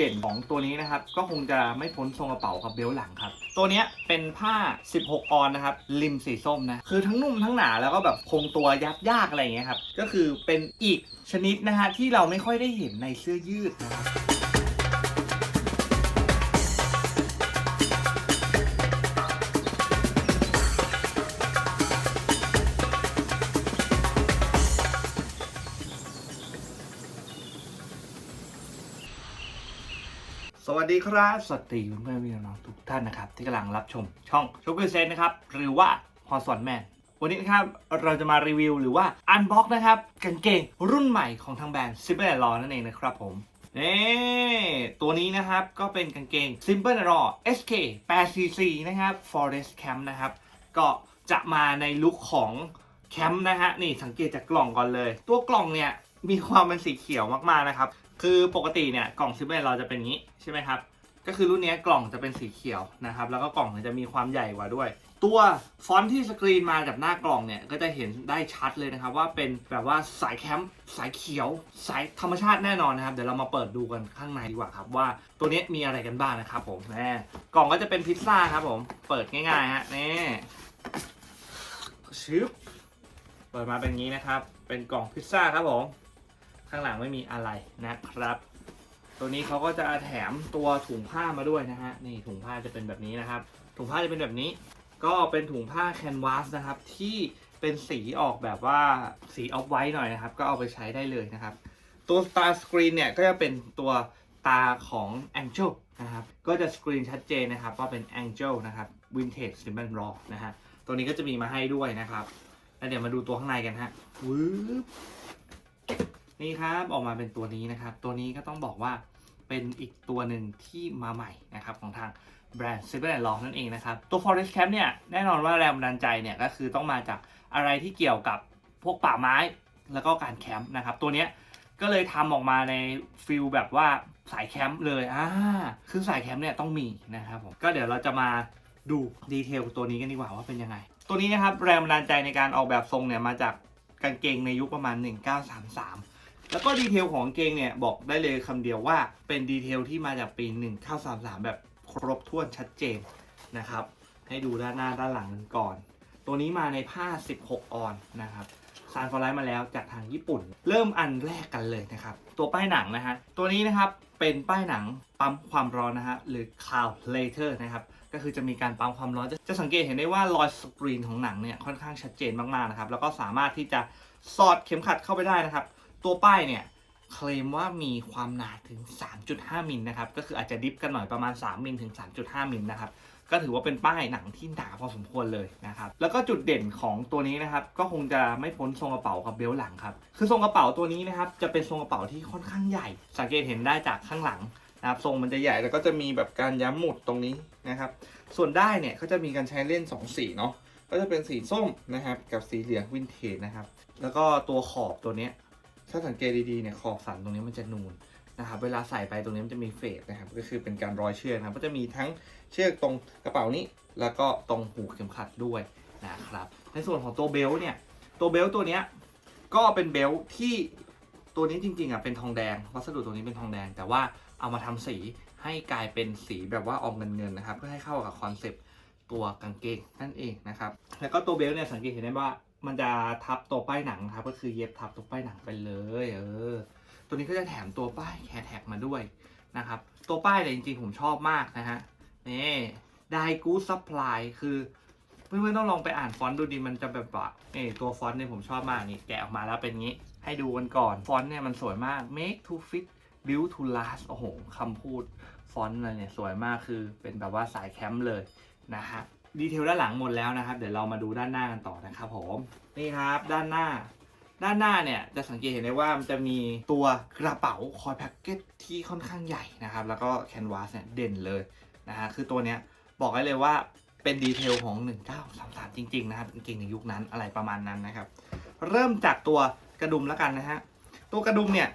เด่นของตัวนี้นะครับ ก็คงจะไม่พ้นทรงกระเป๋ากับเบลต์หลังครับ ตัวนี้เป็นผ้า 16 ออนนะครับ ริมสีส้มนะ คือทั้งนุ่มทั้งหนาแล้วก็แบบคงตัวยับยากอะไรอย่างเงี้ยครับ ก็คือเป็นอีกชนิดนะฮะที่เราไม่ค่อยได้เห็นในเสื้อยืดนะครับ วัสดีครับ สวัสดีเพื่อนๆพี่น้องทุกท่านนะครับ ที่กำลังรับชมช่องช o ก e r เซนนะครับ หรือว่าพอสอนแมนวันนี้นะครับ เราจะมารีวิวหรือว่าอันบ็อกนะครับกางเกงรุ่นใหม่ของทางแบรนด์ Simple Raw นั่นเองนะครับผมนี่ตัวนี้นะครับก็เป็นกางเกง Simple Raw SK 8cc นะครับ Forest Camp นะครับ ก็จะมาในลุคของแคมป์นะฮะนี่สังเกตจากกล่องก่อนเลย ตัวกล่องเนี่ยมีความเป็นสีเขียวมากๆนะครับ คือปกติเนี่ยกล่องซิปเปอร์เราจะเป็นงนี้ใช่ไหมครับ ก็คือรุ่นนี้กล่องจะเป็นสีเขียวนะครับ แล้วก็กล่องเนี่ยจะมีความใหญ่กว่าด้วย ตัวฟอนต์ที่สกรีนมาจากหน้ากล่องเนี่ยก็จะเห็นได้ชัดเลยนะครับว่าเป็นแบบว่าสายแคมป์สายเขียว สายธรรมชาติแน่นอนนะครับ เดี๋ยวเรามาเปิดดูกันข้างในดีกว่าครับว่าตัวนี้มีอะไรกันบ้างนะครับผมแน่กล่องก็จะเป็นพิซซ่าครับผมเปิดง่ายๆฮะนี่ชึบเปิดมาเป็นงนี้นะครับ เป็นกล่องพิซซ่าครับผม ข้างหลังไม่มีอะไรนะครับ ตัวนี้เขาก็จะแถมตัวถุงผ้ามาด้วยนะฮะนี่ถุงผ้าจะเป็นแบบนี้นะครับ ถุงผ้าจะเป็นแบบนี้ ก็เป็นถุงผ้าแคนวาสนะครับ ที่เป็นสีออกแบบว่าสีออฟไวท์หน่อยนะครับ ก็เอาไปใช้ได้เลยนะครับ ตัวตาสกรีนเนี่ยก็จะเป็นตัวตาของ Angel นะครับ ก็จะสกรีนชัดเจนนะครับว่าเป็น Angel นะครับ Vintage Simple Raw นะฮะ ตัวนี้ก็จะมีมาให้ด้วยนะครับ แล้วเดี๋ยวมาดูตัวข้างในกันฮะวืบ นี่ครับออกมาเป็นตัวนี้นะครับ ตัวนี้ก็ต้องบอกว่าเป็นอีกตัวหนึ่งที่มาใหม่นะครับของทางแบรนด์ s i b e r and l o นั่นเองนะครับ ตัว Forest Camp เนี่ยแน่นอนว่าแรงบันดาลใจเนี่ยก็คือต้องมาจากอะไรที่เกี่ยวกับพวกป่าไม้แล้วก็การแคมป์นะครับ ตัวเนี้ยก็เลยทำออกมาในฟิลแบบว่าสายแคมป์เลยอ่าคือสายแคมป์เนี่ยต้องมีนะครับผมก็เดี๋ยวเราจะมาดูดีเทลตัวนี้กันดีกว่าว่าเป็นยังไง ตัวนี้นะครับแรงบันดาลใจในการออกแบบทรงเนี่ยมาจากกางเกงในยุคประมาณ 1933 แล้วก็ดีเทลของเกงเนี่ยบอกได้เลยคำเดียวว่าเป็นดีเทลที่มาจากปี 1933 แบบครบถ้วนชัดเจนนะครับ ให้ดูด้านหน้าด้านหลังกันก่อน ตัวนี้มาในผ้า 16 ออนนะครับซานฟอร์ไลท์มาแล้วจากทางญี่ปุ่น เริ่มอันแรกกันเลยนะครับ ตัวป้ายหนังนะฮะ ตัวนี้นะครับเป็นป้ายหนังปั๊มความร้อนนะฮะหรือ cloud later นะครับ ก็คือจะมีการปั๊มความร้อน จะจะสังเกตเห็นได้ว่ารอยสกรีนของหนังเนี่ยค่อนข้างชัดเจนมากๆนะครับ แล้วก็สามารถที่จะสอดเข็มขัดเข้าไปได้นะครับ ตัวป้ายเนี่ยเคลมว่ามีความหนาถึง 3.5 มิลนะครับ ก็คืออาจจะดิฟกันหน่อยประมาณ 3 มิลถึง 3.5 มิลนะครับ ก็ถือว่าเป็นป้ายหนังที่หนาพอสมควรเลยนะครับ แล้วก็จุดเด่นของตัวนี้นะครับ ก็คงจะไม่พ้นทรงกระเป๋ากับเบลต์หลังครับ คือทรงกระเป๋าตัวนี้นะครับ จะเป็นทรงกระเป๋าที่ค่อนข้างใหญ่ สังเกตเห็นได้จากข้างหลังนะครับ ทรงมันจะใหญ่แล้วก็จะมีแบบการย้ำหมุดตรงนี้นะครับ ส่วนได้ายเนี่ยก็จะมีการใช้เล่น 2 สีเนาะ ก็จะเป็นสีส้มนะครับ กับสีเหลืองวินเทจนะครับ แล้วก็ตัวขอบตัวเนี้ย ถ้าสังเกตดีๆเนี่ยขอบสันตรงนี้มันจะนูนนะครับเวลาใส่ไปตรงนี้มันจะมีเฟดนะครับก็คือเป็นการร้อยเชือกนะครับก็จะมีทั้งเชือกตรงกระเป๋านี้ แล้วก็ตรงหูเข็มขัดด้วยนะครับในส่วนของตัวเบลต์เนี่ยตัวเบลต์ตัวเนี้ยก็เป็นเบลต์ที่ตัวนี้จริงๆอะเป็นทองแดงวัสดุตัวนี้เป็นทองแดง แต่ว่าเอามาทำสีให้กลายเป็นสีแบบว่าออกเงินเงินๆนะครับเพื่อให้เข้ากับคอนเซปต์ตัวกางเกงนั่นเองนะครับแล้วก็ตัวเบลต์เนี่ยสังเกตเห็นได้ว่า มันจะทับตัวป้ายหนังครับ ก็คือเย็บทับตัวป้ายหนังไปเลย เออ ตัวนี้ก็จะแถมตัวป้ายแคร์แท็กมาด้วยนะครับ ตัวป้ายเนี่ยจริงๆผมชอบมากนะฮะนี่ไดกูซัพพลายคือเพื่อนๆต้องลองไปอ่านฟอนต์ดูดิมันจะแบบว่านี่ตัวฟอนต์เนี่ยผมชอบมากนี่แกะออกมาแล้วเป็นงี้ ให้ดูกันก่อนฟอนต์เนี่ยมันสวยมาก make to fit build to last โอ้โหคำพูดฟอนต์อะไรเนี่ยสวยมากคือเป็นแบบว่าสายแคมป์เลยนะฮะ ดีเทลด้านหลังหมดแล้วนะครับ เดี๋ยวเรามาดูด้านหน้ากันต่อนะครับผมนี่ครับด้านหน้า ด้านหน้าเนี่ยจะสังเกตเห็นได้ว่ามันจะมีตัวกระเป๋าคอยแพ็กเกจที่ค่อนข้างใหญ่นะครับ แล้วก็แคนวาสเนี่ยเด่นเลยนะฮะคือตัวเนี้ยบอกได้เลยว่าเป็นดีเทลของ 1933 จริง ๆ นะครับจริงๆในยุคนั้นอะไรประมาณนั้นนะครับ เริ่มจากตัวกระดุมแล้วกันนะฮะตัวกระดุมเนี่ย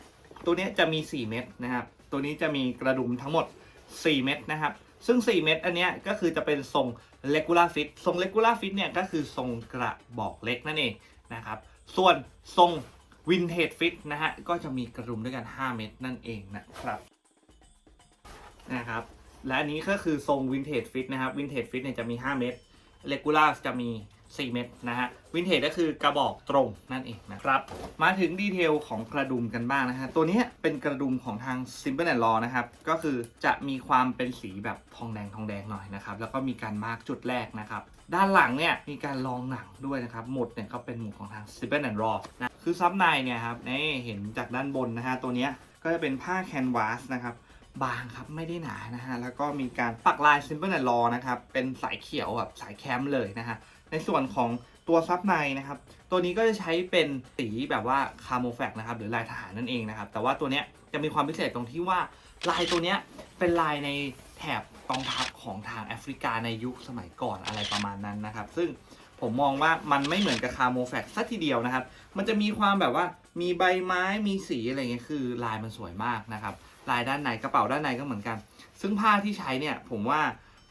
ตัวนี้จะมี 4 เม็ดนะครับ ตัวนี้จะมีกระดุมทั้งหมด 4 เม็ดนะครับ ซึ่ง 4 เม็ดอันเนี้ยก็คือจะเป็นทรง regular fit ทรง regular fit เนี่ยก็คือทรงกระบอกเล็กนั่นเองนะครับ ส่วนทรงวินเทจฟิตนะฮะก็จะมีกระดุมด้วยกัน 5 เม็ดนั่นเองนะครับนะครับ และอันนี้ก็คือทรงวินเทจฟิตนะครับวินเทจฟิตเนี่ยจะมี 5 เม็ดเลกูล่าจะมี 4 เม็ดนะฮะวินเทจก็คือกระบอกตรงนั่นเองนะครับ มาถึงดีเทลของกระดุมกันบ้างนะฮะ ตัวนี้เป็นกระดุมของทาง Simple and Law นะครับ ก็คือจะมีความเป็นสีแบบทองแดงทองแดงหน่อยนะครับ แล้วก็มีการมาร์กจุดแรกนะครับ ด้านหลังเนี่ยมีการลองหนังด้วยนะครับ หมุดเนี่ยก็เป็นหมุดของทาง Simple and Law นะ คือซับในเนี่ยครับนี่เห็นจากด้านบนนะฮะตัวนี้ก็จะเป็นผ้าแคนวาสนะครับบางครับไม่ได้หนานะฮะ แล้วก็มีการปักลาย Simple and Law นะครับ เป็นสายเขียวแบบสายแคมป์เลยนะฮะ ในส่วนของตัวซับในนะครับ ตัวนี้ก็จะใช้เป็นสีแบบว่าคาโมแฟกนะครับหรือลายทหารนั่นเองนะครับ แต่ว่าตัวเนี้ยจะมีความพิเศษตรงที่ว่าลายตัวเนี้ยเป็นลายในแถบกองทัพของทางแอฟริกาในยุคสมัยก่อนอะไรประมาณนั้นนะครับ ซึ่งผมมองว่ามันไม่เหมือนกับคาโมแฟกสัทีเดียวนะครับ มันจะมีความแบบว่ามีใบไม้มีสีอะไรเงี้ยคือลายมันสวยมากนะครับ ลายด้านในกระเป๋าด้านในก็เหมือนกัน ซึ่งผ้าที่ใช้เนี่ยผมว่า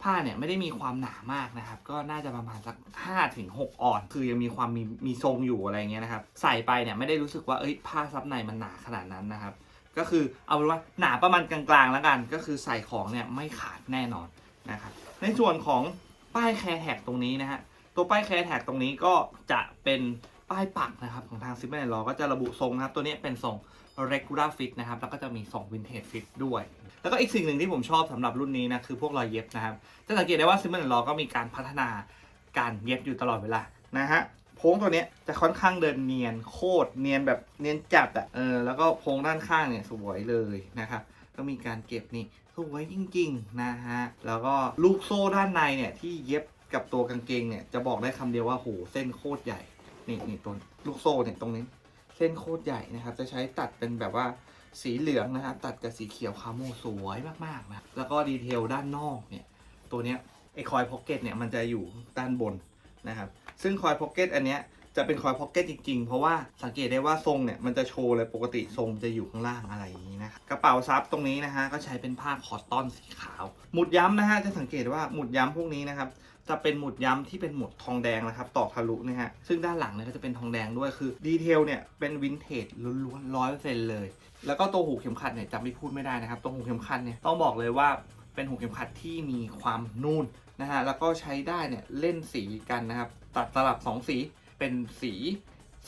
ผ้าเนี่ยไม่ได้มีความหนามากนะครับ ก็น่าจะประมาณสัก5ถึง6ออน คือยังมีความมีมีทรงอยู่อะไรเงี้ยนะครับ ใส่ไปเนี่ยไม่ได้รู้สึกว่าเอ้ยผ้าซับในมันหนาขนาดนั้นนะครับ ก็คือเอาเป็นว่าหนาประมาณกลางๆแล้วกัน ก็คือใส่ของเนี่ยไม่ขาดแน่นอนนะครับ ในส่วนของป้ายแคร์แท็กตรงนี้นะฮะ ตัวป้ายแคร์แท็กตรงนี้ก็จะเป็น ป้ายปักนะครับ ของทางซิปเปอร์ลอก็จะระบุทรงนะครับ ตัวนี้เป็นทรง regular fit นะครับ แล้วก็จะมีทรง vintage fit ด้วย แล้วก็อีกสิ่งหนึ่งที่ผมชอบสำหรับรุ่นนี้นะ คือพวกรอยเย็บนะครับ จะสังเกตได้ว่าซิมเบอร์ลอก็มีการพัฒนาการเย็บอยู่ตลอดเวลานะฮะโพงตัวนี้จะค่อนข้างเดินเนียนโคตรเนียนแบบเนียนจัดอะเออแล้วก็โพงด้านข้างเนี่ยสวยเลยนะครับก็มีการเก็บนี่สวยจริงๆนะฮะแล้วก็ลูกโซ่ด้านในเนี่ยที่เย็บกับตัวกางเกงเนี่ยจะบอกได้คำเดียวว่าโหเส้นโคตรใหญ่ นี่นี่ตัวลูกโซ่เนี่ยตรงนี้ เส้นโคตรใหญ่นะครับ จะใช้ตัดเป็นแบบว่าสีเหลืองนะครับตัดกับสีเขียวคาโมสวยมากๆนะแล้วก็ดีเทลด้านนอกเนี่ย ตัวเนี้ยไอคอยพ็อกเก็ตเนี่ยมันจะอยู่ด้านบนนะครับ ซึ่งคอยพ็อกเก็ตอันเนี้ยจะเป็นคอยพ็อกเก็ตจริงๆ เพราะว่าสังเกตได้ว่าทรงเนี่ยมันจะโชว์เลยปกติทรงจะอยู่ข้างล่างอะไรอย่างนี้นะกระเป๋าซับตรงนี้นะฮะก็ใช้เป็นผ้าคอตตอนสีขาว หมุดย้ำนะฮะจะสังเกตว่าหมุดย้ำพวกนี้นะครับ จะเป็นหมุดย้ำที่เป็นหมุดทองแดงนะครับตอกทะลุนะฮะซึ่งด้านหลังเนี่ยก็จะเป็นทองแดงด้วยคือดีเทลเนี่ยเป็นวินเทจล้วนๆร้อยเปอร์เซ็นต์เลย แล้วก็ตัวหูเข็มขัดเนี่ยจำไม่พูดไม่ได้นะครับตัวหูเข็มขัดเนี่ยต้องบอกเลยว่าเป็นหูเข็มขัดที่มีความนูนนะฮะแล้วก็ใช้ได้เนี่ยเล่นสีกันนะครับตัดสลับสองสีเป็นสี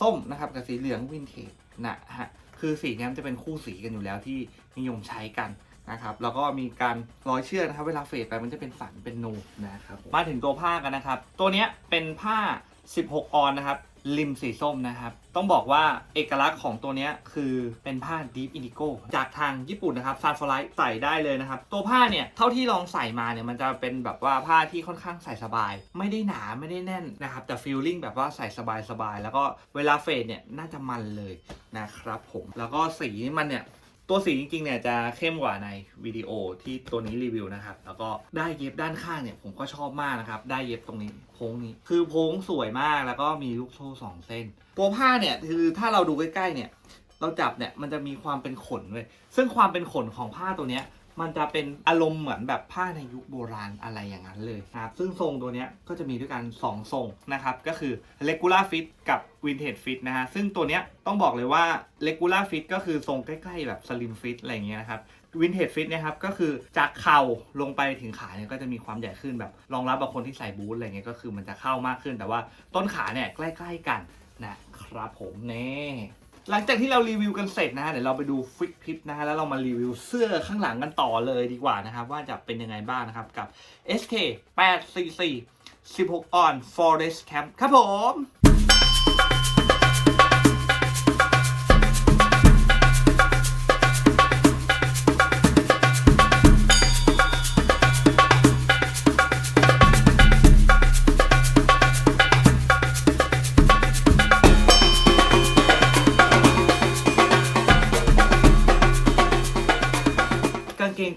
ส้มนะครับกับสีเหลืองวินเทจนะฮะคือสีนี้มันจะเป็นคู่สีกันอยู่แล้วที่นิยมใช้กัน นะครับแล้วก็มีการร้อยเชือกนะครับเวลาเฟดไปมันจะเป็นฝันเป็นนูนนะครับมาถึงตัวผ้ากันนะครับ ตัวนี้เป็นผ้า 16 ออนนะครับริมสีส้มนะครับ ต้องบอกว่าเอกลักษณ์ของตัวนี้คือเป็นผ้า Deep Indigo จากทางญี่ปุ่นนะครับซานฟลายใส่ได้เลยนะครับ ตัวผ้าเนี่ยเท่าที่ลองใส่มาเนี่ยมันจะเป็นแบบว่าผ้าที่ค่อนข้างใส่สบาย ไม่ได้หนาไม่ได้แน่นนะครับ แต่ฟีลลิ่งแบบว่าใส่สบายสบายๆแล้วก็เวลาเฟดเนี่ยน่าจะมันเลยนะครับผม แล้วก็สีมันเนี่ย ตัวสีจริงๆเนี่ยจะเข้มกว่าในวิดีโอที่ตัวนี้รีวิวนะครับ แล้วก็ได้เย็บด้านข้างเนี่ยผมก็ชอบมากนะครับ ได้เย็บตรงนี้โพ้งนี้ คือโพ้งสวยมากแล้วก็มีลูกโซ่สองเส้น ตัวผ้าเนี่ยคือถ้าเราดูใกล้ๆเนี่ย เราจับเนี่ยมันจะมีความเป็นขนเลย ซึ่งความเป็นขนของผ้าตัวเนี้ย มันจะเป็นอารมณ์เหมือนแบบผ้าในยุคโบราณอะไรอย่างนั้นเลยนะครับซึ่งทรงตัวเนี้ยก็จะมีด้วยกัน 2 ทรงนะครับ ก็คือ regular fit กับ vintage fit นะฮะซึ่งตัวเนี้ยต้องบอกเลยว่า regular fit ก็คือทรงใกล้ๆแบบ slim fit อะไรอย่างเงี้ยนะครับ vintage fit นะครับก็คือจากเข่าลงไปถึงขาเนี่ยก็จะมีความใหญ่ขึ้นแบบรองรับกับคนที่ใส่บูทอะไรเงี้ยก็คือมันจะเข้ามากขึ้น แต่ว่าต้นขาเนี่ยใกล้ ๆกันนะครับผมเน่ หลังจากที่เรารีวิวกันเสร็จนะฮะเดี๋ยวเราไปดูฟิกคลิปนะฮะแล้วเรามารีวิวเสื้อข้างหลังกันต่อเลยดีกว่านะครับ ว่าจะเป็นยังไงบ้างนะครับกับ SK 844 16 on Forest Camp ครับผม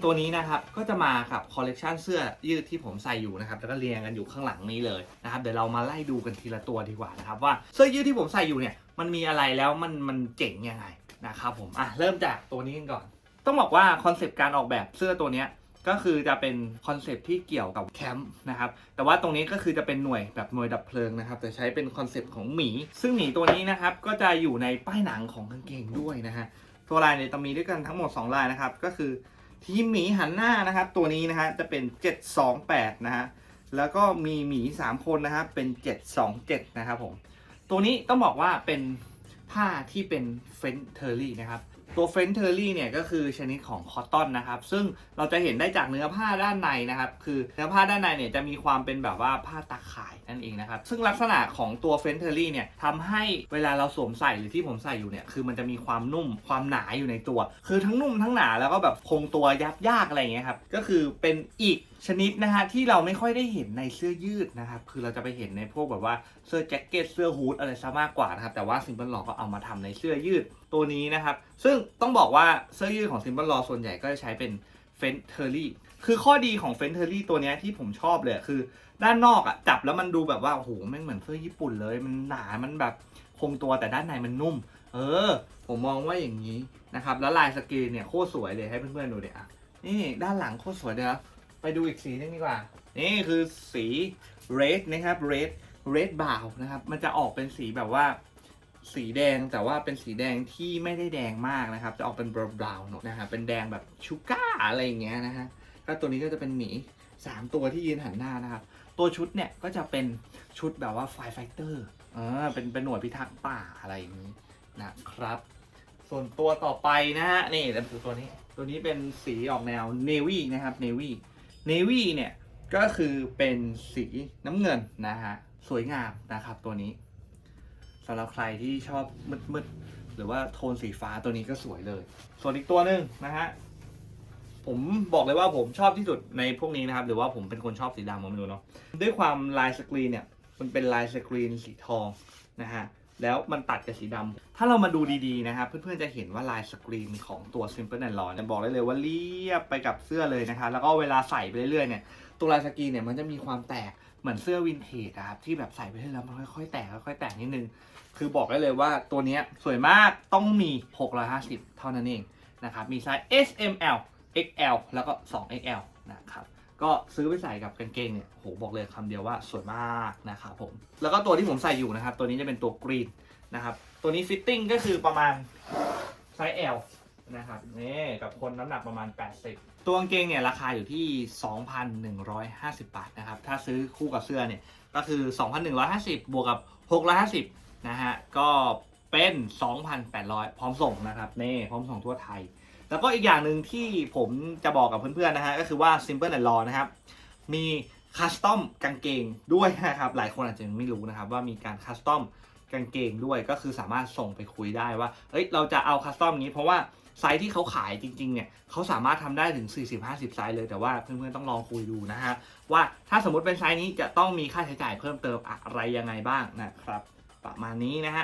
ตัวนี้นะครับก็จะมากับคอลเลกชันเสื้อยืดที่ผมใส่อยู่นะครับแล้วก็เรียงกันอยู่ข้างหลังนี้เลยนะครับเดี๋ยวเรามาไล่ดูกันทีละตัวดีกว่านะครับว่าเสื้อยืดที่ผมใส่อยู่เนี่ยมันมีอะไรแล้วมันมันเจ๋งยังไงนะครับผมอะเริ่มจากตัวนี้กันก่อน ต้องบอกว่าคอนเซปต์การออกแบบเสื้อตัวเนี้ยก็คือจะเป็นคอนเซปต์ที่เกี่ยวกับแคมป์นะครับแต่ว่าตรงนี้ก็คือจะเป็นหน่วยแบบหน่วยดับเพลิงนะครับแต่ใช้เป็นคอนเซปต์ของหมี ซึ่งหมีตัวนี้นะครับก็จะอยู่ในป้ายหนังของกางเกงด้วยนะฮะตัวลายเนี่ยจะมีด้วยกันทั้งหมด 2 ลายนะครับก็คือ ทีมหมีหันหน้านะครับ ตัวนี้นะฮะจะเป็น 728 นะฮะแล้วก็มีหมี 3 คนนะครับเป็น 727 นะครับผม ตัวนี้ต้องบอกว่าเป็นผ้าที่เป็นเฟนเทอรี่นะครับ ตัวเฟนเทอรี่เนี่ยก็คือชนิดของคอตตอนนะครับ ซึ่งเราจะเห็นได้จากเนื้อผ้าด้านในนะครับ คือเนื้อผ้าด้านในเนี่ยจะมีความเป็นแบบว่าผ้าตาข่ายนั่นเองนะครับ ซึ่งลักษณะของตัวเฟนเทอรี่เนี่ยทำให้เวลาเราสวมใส่หรือที่ผมใส่อยู่เนี่ยคือมันจะมีความนุ่มความหนาอยู่ในตัว คือทั้งนุ่มทั้งหนาแล้วก็แบบคงตัวยับยากอะไรเงี้ยครับก็คือเป็นอีก ชนิดนะฮะที่เราไม่ค่อยได้เห็นในเสื้อยืดนะครับคือเราจะไปเห็นในพวกแบบว่าเสื้อแจ็คเก็ตเสื้อฮูดอะไรซะมากกว่านะครับแต่ว่าซิมเปิลลอก็เอามาทำในเสื้อยืดตัวนี้นะครับ ซึ่งต้องบอกว่าเสื้อยืดของซิมเปิลลอส่วนใหญ่ก็จะใช้เป็นเฟนเทอรี่คือข้อดีของเฟนเทอรี่ตัวนี้ที่ผมชอบเลยคือด้านนอกอะจับแล้วมันดูแบบว่าโอ้โหแม่งเหมือนเสื้อญี่ปุ่นเลย มันหนามันแบบคงตัวแต่ด้านในมันนุ่ม เออ ผมมองว่าอย่างนี้นะครับแล้วลายสกรีนเนี่ยโคตรสวยเลยให้เพื่อนๆดูเดี๋ยนี่ด้านหลังโคตรสวยเลยนะ ไปดูอีกสีนึงดีกว่า นี่คือสี red นะครับ red red brown นะครับ มันจะออกเป็นสีแบบว่า สีแดงแต่ว่าเป็นสีแดงที่ไม่ได้แดงมากนะครับ จะออกเป็น brown หน่อยนะครับเป็นแดงแบบชูก้าอะไรอย่างเงี้ยนะฮะก็ตัวนี้ก็จะเป็นหมี 3 ตัวที่ยืนหันหน้านะครับ ตัวชุดเนี่ยก็จะเป็นชุดแบบว่าไฟไฟเตอร์อ่าเป็นเป็นหน่วยพิทักษ์ป่าอะไรอย่างนี้นะครับ ส่วนตัวต่อไปนะฮะนี่ตัวนี้ ตัวนี้เป็นสีออกแนวเนวี่นะครับเนวี่ เนวี่เนี่ยก็คือเป็นสีน้ำเงินนะฮะ สวยงามนะครับตัวนี้สำหรับใครที่ชอบมืดๆ หรือว่าโทนสีฟ้าตัวนี้ก็สวยเลย ส่วนอีกตัวหนึ่งนะฮะ ผมบอกเลยว่าผมชอบที่สุดในพวกนี้นะครับ หรือว่าผมเป็นคนชอบสีดำผมไม่รู้เนาะด้วยความลายสกรีนเนี่ย มันเป็นลายสกรีนสีทองนะฮะ แล้วมันตัดกับสีดำถ้าเรามาดูดีๆนะครับ เพื่อนๆจะเห็นว่าลายสกรีนของตัว Simple and Raw เนี่ยบอกได้เลยว่าเรียบไปกับเสื้อเลยนะคะ แล้วก็เวลาใส่ไปเรื่อยๆเนี่ยตัวลายสกรีนเนี่ยมันจะมีความแตกเหมือนเสื้อวินเทจครับที่แบบใส่ไปเรื่อยๆแล้วมันค่อยๆแตกค่อยๆแตกนิดนึง คือบอกได้เลยว่าตัวนี้สวยมากต้องมี 650 เท่านั้นเองนะครับมีไซส์ S M L XL แล้วก็ 2XL นะครับ ก็ซื้อไปใส่กับกางเกงเนี่ยโหบอกเลยคำเดียวว่าสวยมากนะครับผม แล้วก็ตัวที่ผมใส่อยู่นะครับ ตัวนี้จะเป็นตัวกรีนนะครับ ตัวนี้ฟิตติ้งก็คือประมาณไซส์ L นะครับนี่กับคนน้ำหนักประมาณ 80 ตัวกางเกงเนี่ยราคาอยู่ที่ 2,150 บาทนะครับ ถ้าซื้อคู่กับเสื้อเนี่ยก็คือ 2,150 บวกกับ 650 นะฮะ ก็เป็น 2,800 พร้อมส่งนะครับ นี่ พร้อมส่งทั่วไทย แล้วก็อีกอย่างหนึ่งที่ผมจะบอกกับเพื่อนๆนะฮะก็คือว่า Simple and Raw นะครับ มีคัสตอมกางเกงด้วยนะครับ หลายคนอาจจะไม่รู้นะครับ ว่ามีการคัสตอมกางเกงด้วยก็คือสามารถส่งไปคุยได้ว่าเอ้ยเราจะเอาคัสตอมนี้เพราะว่าไซส์ที่เขาขายจริงๆเนี่ยเขาสามารถทำได้ถึง 40-50 ไซส์เลยแต่ว่าเพื่อนๆต้องลองคุยดูนะฮะว่าถ้าสมมติเป็นไซส์นี้จะต้องมีค่าใช้จ่ายเพิ่มเติมอะไรยังไงบ้างนะครับ ประมาณนี้นะฮะ